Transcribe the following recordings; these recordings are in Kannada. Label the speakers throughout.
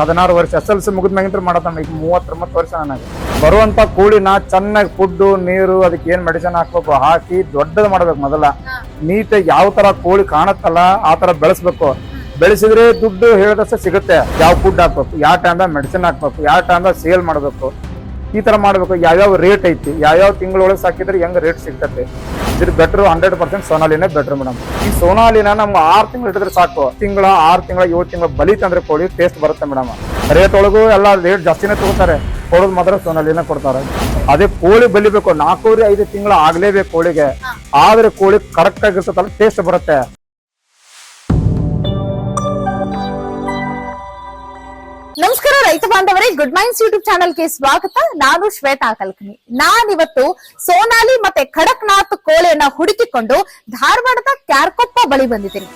Speaker 1: ಹದಿನಾರು ವರ್ಷ, ಎಸ್ ಎಲ್ ಸಿ ಮುಗಿದ ಮ್ಯಾಗಿಂತ್ರ ಮಾಡತ್ತ ಈಗ ಮೂವತ್ತೊಂಬತ್ತು ವರ್ಷ ನನಗೆ ಬರುವಂತ ಕೂಳಿನ ಚೆನ್ನಾಗಿ ಫುಡ್ ನೀರು, ಅದಕ್ಕೆ ಏನ್ ಮೆಡಿಸಿನ್ ಹಾಕ್ಬೇಕು, ಹಾಕಿ ದೊಡ್ಡದು ಮಾಡ್ಬೇಕು ಮೊದಲ. ನೀಟಾಗಿ ಯಾವ ತರ ಕೋಳಿ ಕಾಣತ್ತಲ್ಲ, ಆ ತರ ಬೆಳೆಸ್ಬೇಕು. ಬೆಳೆಸಿದ್ರೆ ದುಡ್ಡು ಹೇಳಿದಷ್ಟೇ ಸಿಗುತ್ತೆ. ಯಾವ ಫುಡ್ ಹಾಕ್ಬೇಕು, ಯಾವ ಟೈಮ್ದಾಗ ಮೆಡಿಸಿನ್ ಹಾಕ್ಬೇಕು, ಯಾವ ಟೈಮ್ದಾಗ ಸೇಲ್ ಮಾಡಬೇಕು. ಈ ತರ ಮಾಡ್ಬೇಕು. ಯಾವ್ಯಾವ ರೇಟ್ ಐತಿ, ಯಾವ್ಯಾವ ತಿಂಗಳೊಳಗೆ ಸಾಕಿದ್ರೆ ಹೆಂಗ್ ರೇಟ್ ಸಿಗ್ತೈತಿ. ಇದ್ರ ಬೆಟರ್ ಹಂಡ್ರೆಡ್ ಪರ್ಸೆಂಟ್ ಸೋನಾಲಿನೇ ಬೆಟರ್ ಮೇಡಮ್ ಈ ಸೋನಾಲಿನ ನಮ್ಗೆ ಆರು ತಿಂಗಳು ಇಟ್ಟಿದ್ರೆ ಸಾಕು. ತಿಂಗಳ ಆರು ತಿಂಗಳ ಏಳು ತಿಂಗಳ ಬಲಿತಂದ್ರೆ ಕೋಳಿ ಟೇಸ್ಟ್ ಬರುತ್ತೆ ಮೇಡಮ್ ರೇಟ್ ಒಳಗೂ ಎಲ್ಲ ರೇಟ್ ಜಾಸ್ತಿನೇ ತಗೋತಾರೆ. ಕೊಡೋದು ಮಾತ್ರ ಸೋನಾಲಿನ ಕೊಡ್ತಾರೆ. ಅದೇ ಕೋಳಿ ಬಲಿಬೇಕು. ನಾಲ್ಕೂವರೆ ಐದು ತಿಂಗಳು ಆಗ್ಲೇಬೇಕು ಕೋಳಿಗೆ. ಆದ್ರೆ ಕೋಳಿ ಕರೆಕ್ಟ್ ಆಗಿರ್ತದಲ್ಲ ಟೇಸ್ಟ್ ಬರುತ್ತೆ.
Speaker 2: ನಮಸ್ಕಾರ ರೈತ ಬಾಂಧವರೇ ಗುಡ್ ಮೈನ್ಸ್ ಯೂಟ್ಯೂಬ್ ಚಾನಲ್ಗೆ ಸ್ವಾಗತ. ನಾನು ಶ್ವೇತಾ ಕಲ್ಕನಿ. ನಾನಿವತ್ತು ಸೋನಾಲಿ ಮತ್ತೆ ಖಡಕ್ನಾಥ್ ಕೋಳೆಯನ್ನ ಹುಡುಕಿಕೊಂಡು ಧಾರವಾಡದ ಕ್ಯಾರ್ಕೊಪ್ಪ ಬಳಿ ಬಂದಿದ್ದೀನಿ.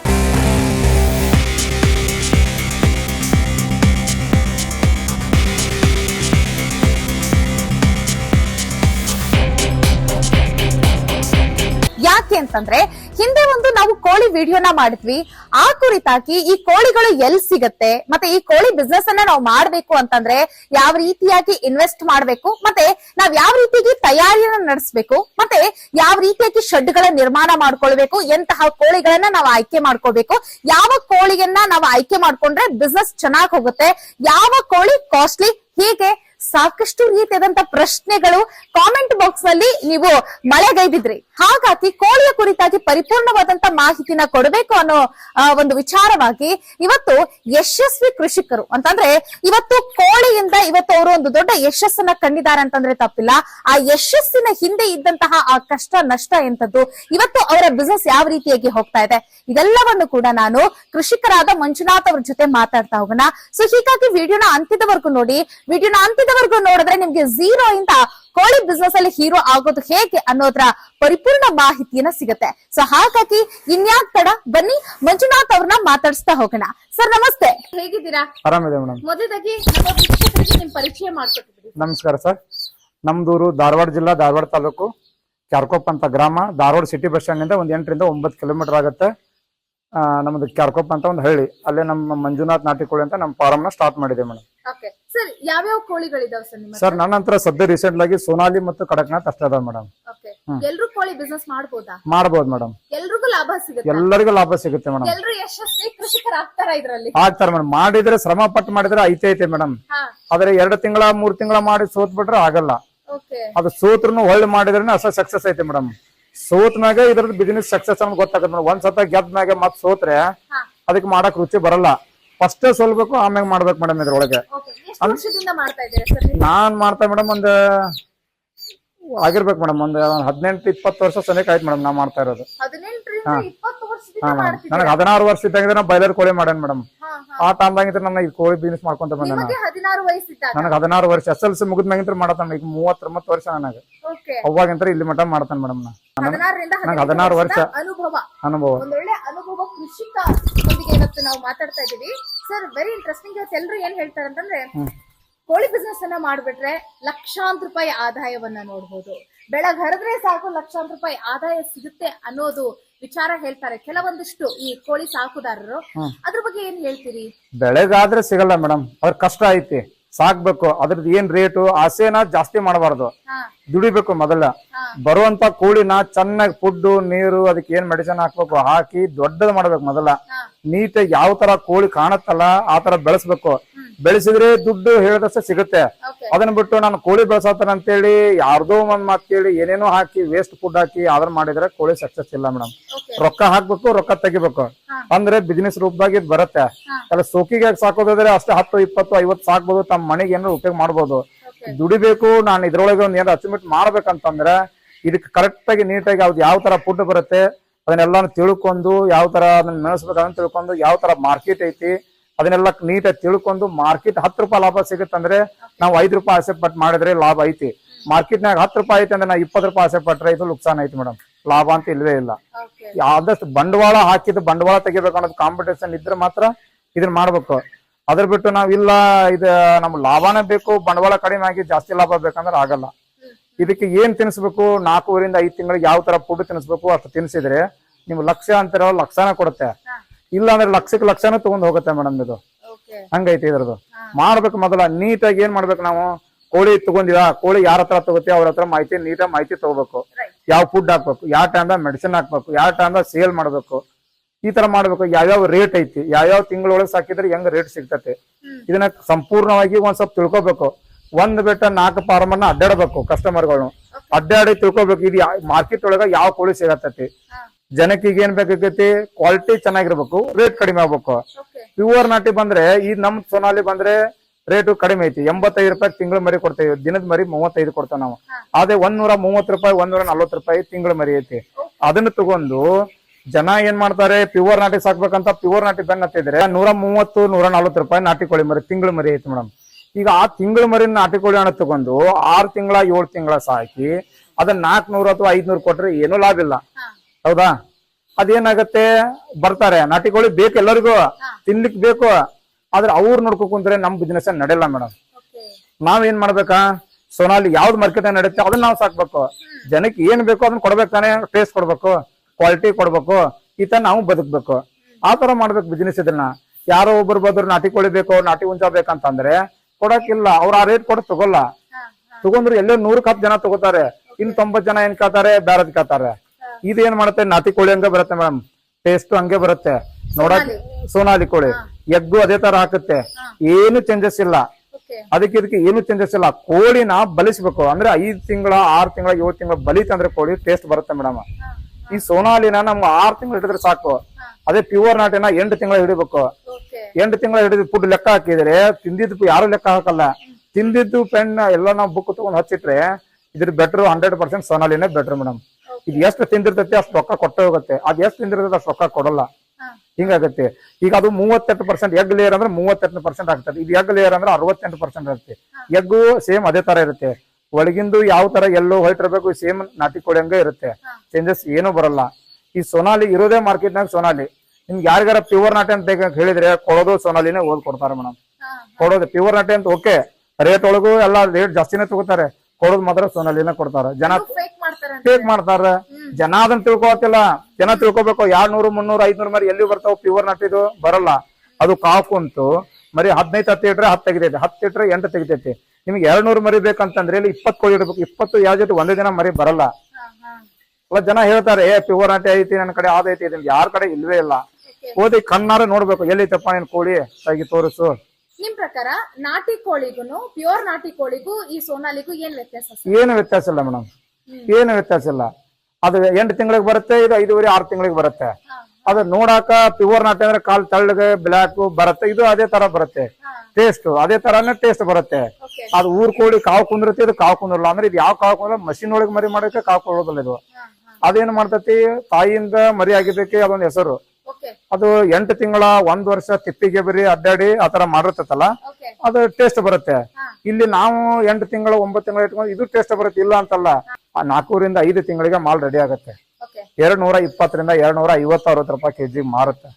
Speaker 2: ಯಾಕೆ ಅಂತಂದ್ರೆ ಹಿಂದೆ ಒಂದು ನಾವು ಕೋಳಿ ವಿಡಿಯೋನ ಮಾಡಿದ್ವಿ. ಆ ಕುರಿತಾಗಿ ಈ ಕೋಳಿಗಳು ಎಲ್ ಸಿಗತ್ತೆ, ಮತ್ತೆ ಈ ಕೋಳಿ ಬಿಸ್ನೆಸ್ ಅನ್ನ ನಾವು ಮಾಡ್ಬೇಕು ಅಂತಂದ್ರೆ ಯಾವ ರೀತಿಯಾಗಿ ಇನ್ವೆಸ್ಟ್ ಮಾಡ್ಬೇಕು, ಮತ್ತೆ ನಾವ್ ಯಾವ ರೀತಿಯಾಗಿ ತಯಾರಿಯನ್ನ ನಡೆಸಬೇಕು, ಮತ್ತೆ ಯಾವ ರೀತಿಯಾಗಿ ಶೆಡ್ಗಳ ನಿರ್ಮಾಣ ಮಾಡ್ಕೊಳ್ಬೇಕು, ಎಂತಹ ಕೋಳಿಗಳನ್ನ ನಾವು ಆಯ್ಕೆ ಮಾಡ್ಕೋಬೇಕು ಯಾವ ಕೋಳಿಯನ್ನ ನಾವು ಆಯ್ಕೆ ಮಾಡ್ಕೊಂಡ್ರೆ ಬಿಸ್ನೆಸ್ ಚೆನ್ನಾಗಿ ಹೋಗುತ್ತೆ, ಯಾವ ಕೋಳಿ ಕಾಸ್ಟ್ಲಿ ಹೀಗೆ ಸಾಕಷ್ಟು ರೀತಿಯಾದಂತ ಪ್ರಶ್ನೆಗಳು ಕಾಮೆಂಟ್ ಬಾಕ್ಸ್ನಲ್ಲಿ ನೀವು ಮಳೆಗೈದಿದ್ರಿ. ಹಾಗಾಗಿ ಕೋಳಿಯ ಕುರಿತಾಗಿ ಪರಿಪೂರ್ಣವಾದಂತ ಮಾಹಿತಿನ ಕೊಡಬೇಕು ಅನ್ನೋ ಒಂದು ವಿಚಾರವಾಗಿ ಇವತ್ತು ಯಶಸ್ವಿ ಕೃಷಿಕರು ಅಂತಂದ್ರೆ ಇವತ್ತು ಕೋಳಿಯಿಂದ ಇವತ್ತು ಅವರು ಒಂದು ದೊಡ್ಡ ಯಶಸ್ಸನ್ನ ಕಂಡಿದ್ದಾರೆ ಅಂತಂದ್ರೆ ತಪ್ಪಿಲ್ಲ. ಆ ಯಶಸ್ಸಿನ ಹಿಂದೆ ಇದ್ದಂತಹ ಆ ಕಷ್ಟ, ನಷ್ಟ ಎಂತದ್ದು ಇವತ್ತು ಅವರ ಬಿಸ್ನೆಸ್ ಯಾವ ರೀತಿಯಾಗಿ ಹೋಗ್ತಾ ಇದೆ? ಇದೆಲ್ಲವನ್ನು ಕೂಡ ನಾನು ಕೃಷಿಕರಾದ ಮಂಜುನಾಥ್ ಅವ್ರ ಜೊತೆ ಮಾತಾಡ್ತಾ ಹೋಗೋಣ. ಸೊ ಹೀಗಾಗಿ ವಿಡಿಯೋನ ಅಂತ್ಯದವರೆಗೂ ನೋಡಿ. ವಿಡಿಯೋನ ಅಂತ್ಯದವರೆಗೂ ನೋಡಿದ್ರೆ ನಿಮ್ಗೆ ಝೀರೋ ಇಂದ ಕೋಳಿ ಬಿಸ್ನೆಸ್ ಅಲ್ಲಿ ಹೀರೋ ಆಗೋದು ಹೇಗೆ ಅನ್ನೋದ್ರ ಪರಿಪೂರ್ಣ ಮಾಹಿತಿಯನ್ನ ಸಿಗುತ್ತೆ. ಸೊ ಹಾಗಾಗಿ ಇನ್ಯಾಕ್ ತಡ ಬನ್ನಿ ಮಂಜುನಾಥ್ ಅವ್ರನ್ನ ಮಾತಾಡಿಸ್ತಾ ಹೋಗೋಣ. ಸರ್ ನಮಸ್ತೆ. ಹೇಗಿದ್ದೀರಾ?
Speaker 1: ಆರಾಮಿದೆ ಮೇಡಮ್.
Speaker 2: ಮೊದಲಾಗಿ ನಮ್ಮ ವೀಕ್ಷಕರಿಗೆ ನಿಮ್ ಪರಿಚಯ ಮಾಡ್ಕೊಟ್ಟಿದ್ರಿ
Speaker 1: ನಮಸ್ಕಾರ ಸರ್ ನಮ್ದೂರು ಧಾರವಾಡ ಜಿಲ್ಲಾ ಧಾರವಾಡ ತಾಲೂಕು ಕ್ಯಾರ್ಕೋಪ್ ಅಂತ ಗ್ರಾಮ. ಧಾರವಾಡ ಸಿಟಿ ಬಸ್ ಸ್ಟ್ಯಾಂಡ್ ಒಂದ್ ಎಂಟರಿಂದ ಒಂಬತ್ತು ಕಿಲೋಮೀಟರ್ ಆಗುತ್ತೆ. ಆ, ನಮ್ದು ಕ್ಯಾರ್ಕೋಪ್ ಅಂತ ಒಂದು ಹಳ್ಳಿ. ಅಲ್ಲೇ ನಮ್ಮ ಮಂಜುನಾಥ್ ನಾಟಿಕೋಳಿ ಅಂತ ನಮ್ಮ ಫಾರಂ ನ ಸ್ಟಾರ್ಟ್ ಮಾಡಿದೆ ಮೇಡಮ್.
Speaker 2: ಓಕೆ. ಸರ್ ಯಾವ್ಯಾವ ಕೋಳಿಗಳಿದಾವೆ ಸರ್ ನಿಮ್ಮ
Speaker 1: ಸರ್ ನನ್ನ ಹತ್ರ ಸದ್ಯ ರೀಸೆಂಟ್ ಆಗಿ ಸೋನಾಲಿ ಮತ್ತು ಕಡಕ್ನಾಥ್ ಅಷ್ಟೇ ಅದಾವ ಮೇಡಮ್
Speaker 2: ಓಕೆ. ಎಲ್ರು ಕೋಳಿ ಬಿಸ್ನೆಸ್ ಮಾಡ್ಬೋದಾ?
Speaker 1: ಮಾಡ್ಬೋದು ಮೇಡಮ್
Speaker 2: ಎಲ್ರಿಗೂ ಲಾಭ ಸಿಗುತ್ತೆ?
Speaker 1: ಎಲ್ಲರಿಗೂ ಲಾಭ ಸಿಗುತ್ತೆ ಮೇಡಮ್
Speaker 2: ಎಲ್ರು ಯಶಸ್ವಿ ಕೃಷಿಕರಾಗ್ತಾರ ಇದ್ರಲ್ಲಿ?
Speaker 1: ಆಗ್ತಾರೆ ಮೇಡಮ್ ಮಾಡಿದ್ರೆ ಶ್ರಮ ಪಟ್ಟು ಮಾಡಿದ್ರೆ ಐತೆ ಐತೆ ಮೇಡಮ್
Speaker 2: ಹಾ.
Speaker 1: ಆದ್ರೆ ಎರಡು ತಿಂಗಳ ಮೂರ್ ತಿಂಗಳ ಮಾಡಿ ಸೋತ್ ಬಿಟ್ರೆ ಆಗಲ್ಲ.
Speaker 2: ಓಕೆ.
Speaker 1: ಅದು ಸೋತ್ರನು ಒಳ್ಳೆ ಮಾಡಿದ್ರೆ ಅಷ್ಟ ಸಕ್ಸಸ್ ಐತೆ ಮೇಡಮ್ ಸೋತ್ ಮ್ಯಾಗ ಇದ್ರದ್ದು ಬಿಸಿನೆಸ್ ಸಕ್ಸಸ್ ಅಂತ ಗೊತ್ತಾಗತ್ತೆ ಮೇಡಮ್ ಒಂದ್ ಸತ ಗೆದ್ದ ಮ್ಯಾಗ ಮತ್ ಸೋತ್ರೆ ಅದಕ್ಕೆ ಮಾಡಕ್ ರುಚಿ ಬರಲ್ಲ. ಫಸ್ಟ್ ಸೋಲ್ಬೇಕು ಆಮ್ಯಾಗ ಮಾಡ್ಬೇಕು ಮೇಡಮ್ ಇದ್ರೊಳಗೆ.
Speaker 2: ಓಕೆ ಎಷ್ಟು ವರ್ಷದಿಂದ ಮಾಡ್ತಾ ಇದ್ದೀರಾ ಸರ್ ನೀವು?
Speaker 1: ನಾನ್ ಮಾಡ್ತಾ ಮೇಡಮ್ ಒಂದ್ ಆಗಿರ್ಬೇಕು ಮೇಡಮ್ ಒಂದ್ ಹದಿನೆಂಟು ಇಪ್ಪತ್ತು ವರ್ಷ ಸನಿಕ ಆಯ್ತು ಮೇಡಮ್ ನಾ ಮಾಡ್ತಾ ಇರೋದು.
Speaker 2: ಹದಿನೆಂಟರಿಂದ ಇಪ್ಪತ್ತು
Speaker 1: ನನಗೆ ಹದಿನಾರು ವರ್ಷ ಇದ್ದಾಗ ನಾ ಬೈಲರ್ ಕೋಳಿ ಮಾಡ್ಯಾನ ಮೇಡಮ್ ಆ ಟೈಮ್ದಾಗ ನನ್ನ ಈ ಕೋಳಿ ಬಿಸ್ನೆಸ್ ಮಾಡ್ಕೊಂತ ಬಂದ
Speaker 2: ಹದಿನಾರು ವಯಸ್ಸಿದ್ದಾಗ
Speaker 1: ನನಗೆ ಹದಿನಾರು ವರ್ಷ. ಎಸ್ ಎಲ್ ಸಿ ಮುಗಿದ ಮ್ಯಾಗಿಂತ್ರ ಮಾಡತಾನ ಈಗ ಮೂವತ್ತೊಂಬತ್ತು ವರ್ಷ ನನಗೆ.
Speaker 2: ಓಕೆ.
Speaker 1: ಅವಾಗಂತ್ರ ಇಲ್ಲಿ ಮಟ್ಟ ಮಾಡ್ತಾನೆ ಮೇಡಮ್ ನಾ ನನಗೆ ಹದಿನಾರು ವರ್ಷ
Speaker 2: ಅನುಭವ.
Speaker 1: ಅನುಭವ.
Speaker 2: ಒಂದೊಳ್ಳೆ ಅನುಭವ ಕೃಷಿಕ ಇವತ್ತು ನಾವು ಮಾತಾಡ್ತಾ ಇದೀವಿ ಸರ್ ವೆರಿ ಇಂಟ್ರೆಸ್ಟಿಂಗ್ ಇವತ್ತು ಎಲ್ರು ಏನ್ ಹೇಳ್ತಾರೆ ಅಂತಂದ್ರೆ ಕೋಳಿ ಬಿಸ್ನೆಸ್ ಅನ್ನ ಮಾಡ್ಬಿಟ್ರೆ ಲಕ್ಷಾಂತರ ರೂಪಾಯಿ ಆದಾಯವನ್ನ ನೋಡ್ಬೋದು. ಬೆಳಗ್ ಹರಿದ್ರೆ ಸಾಕು ಲಕ್ಷಾಂತರ ರೂಪಾಯಿ ಆದಾಯ ಸಿಗುತ್ತೆ ಅನ್ನೋದು ವಿಚಾರ ಹೇಳ್ತಾರೆ. ಕೆಲವೊಂದಿಷ್ಟು ಈ ಕೋಳಿ ಸಾಕುದಾರರು ಅದ್ರ ಬಗ್ಗೆ ಏನ್ ಹೇಳ್ತೀರಿ?
Speaker 1: ಬೆಳೆಗಾದ್ರೆ ಸಿಗಲ್ಲ ಮೇಡಮ್. ಅವ್ರ ಕಷ್ಟ ಐತಿ. ಸಾಕ್ಬೇಕು. ಅದ್ರದ್ದು ಏನ್ ರೇಟು? ಆಸೆನ ಜಾಸ್ತಿ ಮಾಡಬಾರ್ದು. ದುಡಿಬೇಕು ಮೊದಲ. ಬರುವಂತ ಕೋಳಿನ ಚೆನ್ನಾಗಿ ಫುಡ್ ನೀರು ಅದಕ್ಕೆ ಏನ್ ಮೆಡಿಸಿನ್ ಹಾಕ್ಬೇಕು? ಹಾಕಿ ದೊಡ್ಡದು ಮಾಡ್ಬೇಕು ಮೊದಲ. ನೀಟಾಗಿ ಯಾವ ತರ ಕೋಳಿ ಕಾಣತ್ತಲ್ಲ ಆ ತರ ಬೆಳೆಸ್ಬೇಕು. ಬೆಳೆಸಿದ್ರೆ ದುಡ್ಡು ಹೇಳಿದಷ್ಟು ಸಿಗುತ್ತೆ. ಅದನ್ನ ಬಿಟ್ಟು ನಾನು ಕೋಳಿ ಬೆಳೆಸಾತರ ಅಂತ ಹೇಳಿ ಯಾರ್ದೋ ಒಂದ್ ಮಾತ್ ಕೇಳಿ ಏನೇನೋ ಹಾಕಿ ವೇಸ್ಟ್ ಫುಡ್ ಹಾಕಿ ಅದನ್ನ ಮಾಡಿದ್ರೆ ಕೋಳಿ ಸಕ್ಸಸ್ ಇಲ್ಲ ಮೇಡಮ್ ರೊಕ್ಕ ಹಾಕ್ಬೇಕು ರೊಕ್ಕ ತೆಗಿಬೇಕು. ಅಂದ್ರೆ ಬಿಸ್ನೆಸ್ ರೂಪದಾಗಿ ಇದ್ ಬರುತ್ತೆ. ಅಲ್ಲ ಸೋಕಿಗೆ ಸಾಕೋದಾದ್ರೆ ಅಷ್ಟೇ ಹತ್ತು ಇಪ್ಪತ್ತು ಐವತ್ತು ಸಾಕ್ಬೋದು ತಮ್ಮ ಮನೆಗೆ ಏನಾದ್ರು ಉಪಯೋಗ ಮಾಡ್ಬೋದು. ದುಡಿಬೇಕು ನಾನು ಇದ್ರೊಳಗೆ ಒಂದ್ ಏನಾದ್ರು ಅಚೀವ್ಮೆಂಟ್ ಮಾಡ್ಬೇಕಂತಂದ್ರೆ ಇದಕ್ಕೆ ಕರೆಕ್ಟ್ ಆಗಿ ನೀಟಾಗಿ ಅವ್ದು ಯಾವ ತರ ಫುಡ್ ಬರುತ್ತೆ ಅದನ್ನೆಲ್ಲಾನು ತಿಳ್ಕೊಂಡು ಯಾವ ತರ ಅದನ್ನ ಮೆಣಸ್ಬೇಕಂತ ತಿಳ್ಕೊಂಡು ಯಾವ ತರ ಮಾರ್ಕೆಟ್ ಐತಿ ಅದನ್ನೆಲ್ಲ ನೀಟಾಗಿ ತಿಳ್ಕೊಂಡು ಮಾರ್ಕೆಟ್ ಹತ್ತು ರೂಪಾಯಿ ಲಾಭ ಸಿಗುತ್ತಂದ್ರೆ ನಾವು ಐದು ರೂಪಾಯಿ ಆಸೆ ಪಟ್ಟು ಮಾಡಿದ್ರೆ ಲಾಭ ಐತಿ. ಮಾರ್ಕೆಟ್ನಾಗ ಹತ್ತು ರೂಪಾಯಿ ಐತೆ ಅಂದ್ರೆ ನಾ ಇಪ್ಪತ್ತು ರೂಪಾಯಿ ಆಸೆ ಪಟ್ರೆ ಇದು ನುಕ್ಸಾನ್ ಐತಿ ಮೇಡಮ್. ಲಾಭ ಅಂತ ಇಲ್ವೇ ಇಲ್ಲ. ಆದಷ್ಟು ಬಂಡವಾಳ ಹಾಕಿದ್ದು ಬಂಡವಾಳ ತೆಗಿಬೇಕು ಅನ್ನೋದು ಕಾಂಪಿಟೇಷನ್ ಇದ್ರೆ ಮಾತ್ರ ಇದನ್ನ ಮಾಡ್ಬೇಕು. ಅದ್ರ ಬಿಟ್ಟು ನಾವ್ ಇಲ್ಲ ಇದು ನಮ್ ಲಾಭನೇ ಬೇಕು ಬಂಡವಾಳ ಕಡಿಮೆ ಆಗಿ ಜಾಸ್ತಿ ಲಾಭ ಬೇಕಂದ್ರೆ ಆಗಲ್ಲ. ಇದಕ್ಕೆ ಏನ್ ತಿನ್ಸ್ಬೇಕು? ನಾಲ್ಕೂವರಿಂದ ಐದು ತಿಂಗಳಿಗೆ ಯಾವ ತರ ಫುಡ್ ತಿನ್ಸ್ಬೇಕು ಅಷ್ಟು ತಿನ್ಸಿದ್ರೆ ನಿಮ್ಗೆ ಲಕ್ಷ ಅಂತಿರೋ ಲಕ್ಷಾನ ಕೊಡುತ್ತೆ. ಇಲ್ಲ ಅಂದ್ರೆ ಲಕ್ಷಕ್ಕೆ ಲಕ್ಷನೂ ತಗೊಂಡ್ ಹೋಗುತ್ತೆ ಮೇಡಮ್ ಇದು. ಹಂಗೈತಿ ಇದ್ರದ್ದು. ಮಾಡ್ಬೇಕು ಮೊದಲ ನೀಟಾಗಿ ಏನ್ ಮಾಡ್ಬೇಕು ನಾವು? ಕೋಳಿ ತಗೊಂಡಿವ ಕೋಳಿ ಯಾರ ಹತ್ರ ತಗೋತೀವಿ ಅವ್ರ ಹತ್ರ ಮಾಹಿತಿ ನೀಟಾಗಿ ಮಾಹಿತಿ ತಗೋಬೇಕು. ಯಾವ ಫುಡ್ ಹಾಕ್ಬೇಕು ಯಾವ ಟೈಮ್ದಾಗ ಮೆಡಿಸಿನ್ ಹಾಕ್ಬೇಕು ಯಾವ ಟೈಮ್ದಾಗ ಸೇಲ್ ಮಾಡ್ಬೇಕು. ಈ ತರ ಮಾಡ್ಬೇಕು. ಯಾವ್ಯಾವ ರೇಟ್ ಐತಿ ಯಾವ್ಯಾವ ತಿಂಗಳೊಳಗೆ ಸಾಕಿದ್ರೆ ಹೆಂಗ್ ರೇಟ್ ಸಿಗ್ತತಿ. ಇದನ್ನ ಸಂಪೂರ್ಣವಾಗಿ ಒಂದ್ ಸ್ವಲ್ಪ ತಿಳ್ಕೊಬೇಕು. ಒಂದ್ ಬೆಟ್ಟ ನಾಲ್ಕು ಫಾರ್ಮನ್ನ ಅಡ್ಡಾಡಬೇಕು ಕಸ್ಟಮರ್ಗಳು ಅಡ್ಡಾಡಿ ತಿಳ್ಕೊಬೇಕು. ಇದು ಮಾರ್ಕೆಟ್ ಒಳಗ ಯಾವ ಕೋಳಿ ಸಿಗತೈತಿ.
Speaker 2: ಹಾ.
Speaker 1: ಜನಕ್ಕೆ ಈಗ ಏನ್ ಬೇಕಾಗೈತಿ? ಕ್ವಾಲಿಟಿ ಚೆನ್ನಾಗಿರ್ಬೇಕು ರೇಟ್ ಕಡಿಮೆ ಆಗ್ಬೇಕು. ಪ್ಯೂರ್ ನಾಟಿ ಬಂದ್ರೆ ಈ ನಮ್ ಸೋನಾಲಿ ಬಂದ್ರೆ ರೇಟು ಕಡಿಮೆ ಐತಿ. ಎಂಬತ್ತೈದು ರೂಪಾಯಿ ತಿಂಗಳ ಮರಿ ಕೊಡ್ತೇವೆ. ದಿನದ ಮರಿ ಮೂವತ್ತೈದು ಕೊಡ್ತೇವೆ ನಾವು. ಅದೇ ಒಂದ್ ನೂರ ಮೂವತ್ ರೂಪಾಯಿ ಒಂದ್ ನೂರ ನಲ್ವತ್ತು ರೂಪಾಯಿ ತಿಂಗಳ ಮರಿ ಐತಿ. ಅದನ್ನ ತಗೊಂಡು ಜನ ಏನ್ ಮಾಡ್ತಾರೆ? ಪ್ಯೂರ್ ನಾಟಿ ಸಾಕ್ಬೇಕಂತ ಪ್ಯೂರ್ ನಾಟಿ ಬೆನ್ ಹತ್ತಿದ್ರೆ ನೂರ ಮೂವತ್ತು ನೂರ ನಲ್ವತ್ತು ರೂಪಾಯಿ ನಾಟಿ ಕೋಳಿ ಮರಿ ತಿಂಗಳ ಮರಿ ಐತಿ ಮೇಡಮ್. ಈಗ ಆ ತಿಂಗಳ ಮರಿ ನಾಟಿ ಕೋಳಿ ಹಣ ತಗೊಂಡು ಆರ್ ತಿಂಗಳ ಏಳು ತಿಂಗಳ ಸಾಕಿ ಅದನ್ನ ನಾಲ್ಕನೂರ ಅಥವಾ ಐದ್ನೂರು ಕೊಟ್ರೆ ಏನೂ ಲಾಭ ಇಲ್ಲ. ಹೌದಾ? ಅದೇನಾಗತ್ತೆ? ಬರ್ತಾರೆ. ನಾಟಿ ಕೋಳಿ ಬೇಕು ಎಲ್ಲರಿಗೂ. ತಿನ್ಲಿಕ್ ಬೇಕು. ಆದ್ರೆ ಅವ್ರು ನೋಡ್ಕೊ ಕುಂತ್ರೆ ನಮ್ ಬಿಸ್ನೆಸ್ ನಡೆಯಲ್ಲ ಮೇಡಮ್ ನಾವೇನ್ ಮಾಡ್ಬೇಕಾ? ಸೋನಾಲಿ ಯಾವ್ದು ಮಾರ್ಕೆಟ್ ನಡೆಯುತ್ತೆ ಅದನ್ನ ನಾವು ಸಾಕ್ಬೇಕು. ಜನಕ್ಕೆ ಏನ್ ಬೇಕೋ ಅದನ್ನ ಕೊಡ್ಬೇಕು ತಾನೇ? ಟೇಸ್ಟ್ ಕೊಡ್ಬೇಕು. ಕ್ವಾಲಿಟಿ ಕೊಡ್ಬೇಕು. ಈ ತರ ನಾವು ಬದುಕ್ಬೇಕು. ಆ ತರ ಮಾಡ್ಬೇಕು ಬಿಸ್ನೆಸ್ ಇದನ್ನ. ಯಾರೋ ಒಬ್ರು ಬಂದ್ರು ನಾಟಿ ಕೋಳಿ ಬೇಕು ನಾಟಿ ಹುಂಚ ಬೇಕಂತಂದ್ರೆ ಕೊಡಕ್ಕಿಲ್ಲ. ಅವ್ರ ಆ ರೇಟ್ ಕೊಡ ತಗೋಲ್ಲ. ತಗೊಂಡ್ರು ಎಲ್ಲೋ ನೂರಕ್ಕೆ ಹತ್ತು ಜನ ತಗೋತಾರೆ. ಇನ್ ತೊಂಬತ್ ಜನ ಏನ್ ಕೇಳ್ತಾರೆ? ಬ್ಯಾರದ್ ಕೇಳ್ತಾರೆ. ಇದು ಏನ್ ಮಾಡುತ್ತೆ? ನಾಟಿ ಕೋಳಿ ಹಂಗೆ ಬರುತ್ತೆ ಮೇಡಮ್. ಟೇಸ್ಟ್ ಹಂಗೆ ಬರುತ್ತೆ. ನೋಡಕ್ ಸೋನಾಲಿ. ಕೋಳಿ. ಎಗ್ಗು ಅದೇ ತರ ಹಾಕುತ್ತೆ. ಏನು ಚೇಂಜಸ್ ಇಲ್ಲ. ಅದಕ್ಕೆ ಇದಕ್ಕೆ ಏನು ಚೇಂಜಸ್ ಇಲ್ಲ. ಕೋಳಿನ ಬಲಿಸ್ಬೇಕು. ಅಂದ್ರೆ ಐದ್ ತಿಂಗಳ ಆರ್ ತಿಂಗಳ ಏಳು ತಿಂಗಳ ಬಲಿತಂದ್ರೆ ಕೋಳಿ ಟೇಸ್ಟ್ ಬರುತ್ತೆ ಮೇಡಮ್. ಈ ಸೋನಾಲಿನ ನಮ್ಗೆ ಆರ್ ತಿಂಗಳು ಹಿಡಿದ್ರೆ ಸಾಕು. ಅದೇ ಪ್ಯೂರ್ ನಾಟಿನ ಎಂಟು ತಿಂಗಳ ಹಿಡಿಬೇಕು. ಎಂಟು ತಿಂಗಳ ಹಿಡಿದು ಫುಡ್ ಲೆಕ್ಕ ಹಾಕಿದ್ರೆ ತಿಂದಿದ್ದು ಯಾರು ಲೆಕ್ಕ ಹಾಕಲ್ಲ. ತಿಂದಿದ್ದು ಪೆನ್ ಎಲ್ಲ ನಾವು ಬುಕ್ ತಗೊಂಡು ಹಚ್ಚಿಟ್ರೆ ಇದ್ರ ಬೆಟರ್ ಹಂಡ್ರೆಡ್ ಪರ್ಸೆಂಟ್ ಸೋನಾಲಿನೇ ಬೆಟರ್ ಮೇಡಮ್. ಇದು ಎಷ್ಟು ತಿಂದಿರ್ತೈತಿ ಅಷ್ಟು ರೊಕ್ಕ ಕೊಟ್ಟೆ ಹೋಗುತ್ತೆ. ಅದ್ ಎಷ್ಟು ತಿಂದಿರ್ತೈತೆ ಅಷ್ಟು ರೊಕ್ಕ ಕೊಡಲ್ಲ. ಹಿಂಗಾಗತ್ತೆ. ಈಗ ಅದು ಮೂವತ್ತೆಂಟು ಪರ್ಸೆಂಟ್ ಎಗ್ ಲೇಯರ್ ಅಂದ್ರೆ ಮೂವತ್ತೆಂಟು ಪರ್ಸೆಂಟ್ ಆಗ್ತದೆ. ಇದು ಎಗ್ ಲೇಯರ್ ಅಂದ್ರೆ ಅರವತ್ತೆಂಟು ಪರ್ಸೆಂಟ್ ಇರುತ್ತೆ. ಎಗ್ಗು ಸೇಮ್ ಅದೇ ತರ ಇರುತ್ತೆ. ಒಳಗಿಂದು ಯಾವ ತರ ಎಲ್ಲೋ ವೈಟ್ ಇರಬೇಕು ಸೇಮ್ ನಾಟಿ ಕೋಳಿ ಹಂಗೆ ಇರುತ್ತೆ. ಚೇಂಜಸ್ ಏನೂ ಬರಲ್ಲ. ಈ ಸೊನಾಲಿ ಇರೋದೇ ಮಾರ್ಕೆಟ್ ನಾಗ ಸೋನಾಲಿ. ನಿಮ್ಗೆ ಯಾರಿಗಾರ ಪ್ಯೂರ್ ನಾಟಿ ಅಂತ ಹೇಳಿದ್ರೆ ಕೊಡೋದು ಸೋನಾಲಿನೇ ಓದ್ ಕೊಡ್ತಾರೆ ಮೇಡಮ್ ಕೊಡೋದು ಪ್ಯೂರ್ ನಾಟಿ ಅಂತ ಓಕೆ ರೇಟ್ ಒಳಗೂ ಎಲ್ಲ ರೇಟ್ ಜಾಸ್ತಿನೇ ತಗೋತಾರೆ. ಕೊಡೋದು ಮಾತ್ರ ಸೋನಾಲಿನೇ ಕೊಡ್ತಾರೆ. ಜನ
Speaker 2: ಫೇಕ್
Speaker 1: ಮಾಡ್ತಾರ. ಜನ ಅದನ್ನ ತಿಳ್ಕೊತಿಲ್ಲ ಜನ ತಿಳ್ಕೊಬೇಕು ಎರಡ್ ನೂರು ಮುನ್ನೂರು ಐದ್ನೂರು ಮರಿ ಎಲ್ಲಿ ಬರ್ತಾವ ಪ್ಯೂರ್ ನಟ್ಟಿದು ಬರಲ್ಲ. ಅದು ಕಾವು ಕುಂತು ಮರಿ ಹದಿನೈದು ಹತ್ತು ಇಟ್ರೆ ಹತ್ತು ತೆಗಿತೈತಿ ಹತ್ತು ಇಟ್ರೆ ಎಂಟು ತೆಗಿತೈತಿ. ನಿಮ್ಗೆ ಎರಡ್ ನೂರು ಮರಿ ಬೇಕಂತಂದ್ರೆ ಇಲ್ಲಿ ಇಪ್ಪತ್ತು ಕೋಳಿ ಇಡ್ಬೇಕು. ಇಪ್ಪತ್ತು ಯಾವ ಜೊತೆ ಒಂದೇ ದಿನ ಮರಿ ಬರಲ್ಲ. ಅಲ್ಲ ಜನ ಹೇಳ್ತಾರೆ ಏ ಪ್ಯೂರ್ ನಾಟಿ ಐತಿ ನನ್ನ ಕಡೆ ಅದೈತಿ ಇದನ್ನ ಯಾರ ಕಡೆ ಇಲ್ವೇ ಇಲ್ಲ. ಓದಿ ಕಣ್ಣಾರ ನೋಡ್ಬೇಕು ಎಲ್ಲೈತಪ್ಪ ನಿನ್ ಕೋಳಿ? ತಾಗಿ ತೋರಿಸು.
Speaker 2: ನಿಮ್ ಪ್ರಕಾರ ನಾಟಿ ಕೋಳಿಗೂ ಪ್ಯೂರ್ ನಾಟಿ ಕೋಳಿಗೂ ಈ ಸೋನಾಲಿಗೂ ಏನ್ ವ್ಯತ್ಯಾಸ
Speaker 1: ಏನು ವ್ಯತ್ಯಾಸ ಇಲ್ಲ ಮೇಡಮ್. ಏನು ವ್ಯತ್ಯಾಸ ಇಲ್ಲ. ಅದು ಎಂಟು ತಿಂಗಳಿಗೆ ಬರುತ್ತೆ ಇದು ಐದುವರೆ ಆರು ತಿಂಗಳಿಗೆ ಬರುತ್ತೆ. ಅದು ನೋಡಾಕ ಪ್ಯೂರ್ ನಾಟಿ ಅಂದ್ರೆ ಕಾಲ್ ತಳ್ಳಗೆ ಬ್ಲಾಕ್ ಬರುತ್ತೆ ಇದು ಅದೇ ತರ ಬರುತ್ತೆ. ಟೇಸ್ಟ್ ಅದೇ ತರಾನೇ ಟೇಸ್ಟ್ ಬರುತ್ತೆ. ಅದು ಊರ್ ಕೋಳಿ ಕಾವು ಕುಂದಿರುತ್ತೆ ಇದು ಕಾವು ಕುಂದಿರಲ್ಲ. ಅಂದ್ರೆ ಇದು ಯಾವ ಕಾವು ಕುಂದ್ರ ಮಷಿನ್ ಒಳಗೆ ಮರಿ ಮಾಡೋಕೆ ಕಾವು ಕೊಡೋದಲ್ಲ ಇದು. ಅದೇನ್ ಮಾಡ್ತತಿ ತಾಯಿಯಿಂದ ಮರಿ ಆಗಿದ್ದಕ್ಕೆ ಅದೊಂದು ಹೆಸರು. ಅದು ಎಂಟು ತಿಂಗಳ ಒಂದ್ ವರ್ಷ ತಿಪ್ಪಿಗೆ ಬರಿ ಅಡ್ಡಾಡಿ ಆತರ ತರ
Speaker 2: ಓಕೆ
Speaker 1: ಅದು ಟೇಸ್ಟ್ ಬರುತ್ತೆ. ಇಲ್ಲಿ ನಾವು ಎಂಟು ತಿಂಗಳ ಒಂಬತ್ತು ತಿಂಗಳ ಇಟ್ಕೊಂಡು ಇದು ಟೇಸ್ಟ್ ಬರುತ್ತೆ ಇಲ್ಲ ಅಂತಲ್ಲ. ಆ ನಾಲ್ಕೂರಿಂದ ಐದು ತಿಂಗಳಿಗೆ ಮಾಲ್ ರೆಡಿ ಆಗುತ್ತೆ. ಎರಡ್ ನೂರ ಇಪ್ಪತ್ತರಿಂದ ಎರಡ್ ನೂರ ಐವತ್ತು ಅರವತ್ತು ರೂಪಾಯಿ ಕೆಜಿ ಮಾರುತ್ತೆ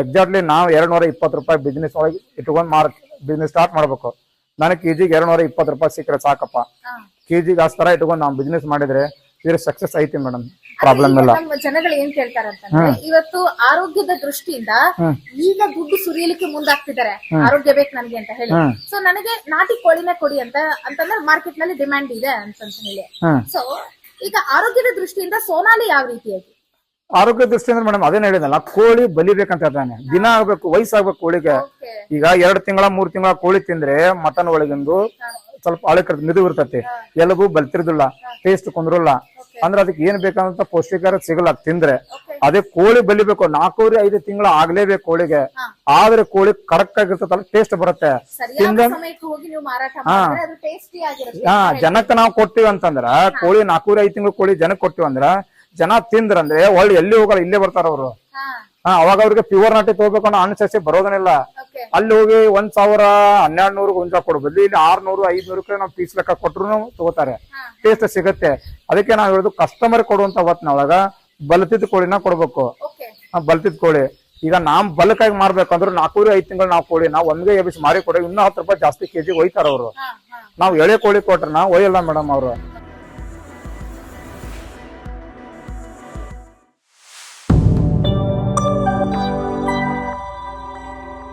Speaker 1: ಎಕ್ಸಾಕ್ಟ್ಲಿ ನಾವು ಎರಡ್ ನೂರ ಇಪ್ಪತ್ತು ರೂಪಾಯಿ ಬಿಸ್ನೆಸ್ ಒಳಗೆ ಇಟ್ಕೊಂಡ್ ಮಾರ್ ಬಿಸ್ನೆಸ್ ಸ್ಟಾರ್ಟ್ ಮಾಡ್ಬೇಕು. ನನಗೆ ಕೆಜಿಗೆ ಎರಡ್ ನೂರ ಇಪ್ಪತ್ತು ರೂಪಾಯಿ ಸಿಕ್ಕರೆ ಸಾಕಪ್ಪ. ಕೆಜಿಗೆ ಆ ತರ ಇಟ್ಕೊಂಡು ನಾವು ಬಿಸ್ನೆಸ್ ಮಾಡಿದ್ರೆ ಇದ್ರ ಸಕ್ಸಸ್ ಐತಿ ಮೇಡಮ್. ಪ್ರಾಬ್ಲಮ್ ಇಲ್ಲ.
Speaker 2: ನಮ್ಮ ಜನಗಳು ಏನ್ ಕೇಳ್ತಾರೆ ಅಂತಂದ್ರೆ ಇವತ್ತು ಆರೋಗ್ಯದ ದೃಷ್ಟಿಯಿಂದ ಈಗ ದುಡ್ಡು ಸುರಿಯಲಿಕ್ಕೆ ಮುಂದಾಗ್ತಿದ್ದಾರೆ. ಆರೋಗ್ಯ ಬೇಕು ನನಗೆ ಅಂತ ಹೇಳಿ. ಸೊ ನನಗೆ ನಾಟಿ ಕೋಳಿನೇ ಕೊಡಿ ಅಂತ ಅಂತಂದ್ರೆ ಮಾರ್ಕೆಟ್ನಲ್ಲಿ ಡಿಮ್ಯಾಂಡ್ ಇದೆ ಅಂತ ಹೇಳಿ. ಸೊ ಈಗ ಆರೋಗ್ಯದ ದೃಷ್ಟಿಯಿಂದ ಸೋನಾಲಿ ಯಾವ ರೀತಿಯಾಗಿ?
Speaker 1: ಆರೋಗ್ಯ ದೃಷ್ಟಿಯಿಂದ ಮೇಡಮ್ ಅದೇನ್ ಹೇಳಿದಲ್ಲ ಕೋಳಿ ಬಲಿಬೇಕಂತ ಹೇಳ್ತಾನೆ. ದಿನ ಆಗ್ಬೇಕು ವಯಸ್ಸಾಗ್ಬೇಕು ಕೋಳಿಗೆ. ಈಗ ಎರಡ್ ತಿಂಗಳ ಮೂರ್ ತಿಂಗಳ ಕೋಳಿ ತಿಂದ್ರೆ ಮಟನ್ ಒಳಗಿಂದು ಸ್ವಲ್ಪ ಅಳಕ ಮಿದು ಇರ್ತತಿ. ಎಲ್ಲಗೂ ಬಲ್ತಿರ್ದಿಲ್ಲ ಟೇಸ್ಟ್ ಕುಂದ್ರಲ್ಲ. ಅಂದ್ರೆ ಅದಕ್ಕೆ ಏನ್ ಬೇಕಂತ ಪೌಷ್ಟಿಕಾರ ಸಿಗಲ್ಲ ತಿಂದ್ರೆ. ಅದೇ ಕೋಳಿ ಬಲಿಬೇಕು ನಾಲ್ಕೂರಿ ಐದು ತಿಂಗಳ ಆಗ್ಲೇಬೇಕು ಕೋಳಿಗೆ. ಆದ್ರೆ ಕೋಳಿ ಕರೆಕ್ಟ್ ಆಗಿರ್ತದಲ್ಲ ಟೇಸ್ಟ್ ಬರುತ್ತೆ. ಹಾ. ಜನಕ್ಕೆ ನಾವು ಕೊಟ್ಟಿವಿ ಅಂತಂದ್ರ ಕೋಳಿ ನಾಲ್ಕೂರಿ ಐದು ತಿಂಗಳು ಕೋಳಿ ಜನಕ್ಕೆ ಕೊಟ್ಟಿವಿ ಅಂದ್ರ ಜನ ತಿಂದ್ರಂದ್ರೆ ಒಳ್ಳೆ ಎಲ್ಲಿ ಹೋಗಲ್ಲ ಇಲ್ಲೇ ಬರ್ತಾರ ಅವರು.
Speaker 2: ಹಾ
Speaker 1: ಅವಾಗ ಅವ್ರಿಗೆ ಪ್ಯೂರ್ ನಾಟಿ ತಗೋಬೇಕು ಅನ್ನೋ ಅನ್ಸಸಿ ಬರೋದನ್ನಿಲ್ಲ ಅಲ್ಲಿ ಹೋಗಿ ಒಂದ್ ಸಾವಿರ ಹನ್ನೆರಡು ನೂರು ಹುಂಜ ಕೊಡ್ಬೋದು. ಇಲ್ಲಿ ಆರ್ನೂರು ಐದ್ನೂರಕ್ಕೆ ನಾವು ಪೀಸ್ ಲೆಕ್ಕ ಕೊಟ್ರು ತಗೋತಾರೆ. ಟೇಸ್ಟ್ ಸಿಗುತ್ತೆ. ಅದಕ್ಕೆ ನಾವ್ ಹೇಳುದು ಕಸ್ಟಮರ್ ಕೊಡುವಂತ ಹೊತ್ನೊಳಗ ಬಲತಿದ್ ಕೋಳಿನ ಕೊಡ್ಬೇಕು. ಬಲತಿದ್ ಕೋಳಿ. ಈಗ ನಾವ್ ಬಲ್ಕಾಗಿ ಮಾರ್ಬೇಕಂದ್ರೆ ನಾಲ್ಕೂರು ಐದ್ ತಿಂಗಳು ನಾವು ಕೋಳಿ ನಾವ್ ಒಂದೇ ಎಬಿಸ್ ಮಾರಿ ಕೊಡಿ ಇನ್ನೂ ಹತ್ತು ರೂಪಾಯಿ ಜಾಸ್ತಿ ಕೆಜಿ ಒಯ್ತಾರ ಅವರು. ನಾವು ಎಳೆ ಕೋಳಿ ಕೊಟ್ರೆ ನಾವು ಒಯ್ಯಲ್ಲ ಮೇಡಮ್ ಅವರು.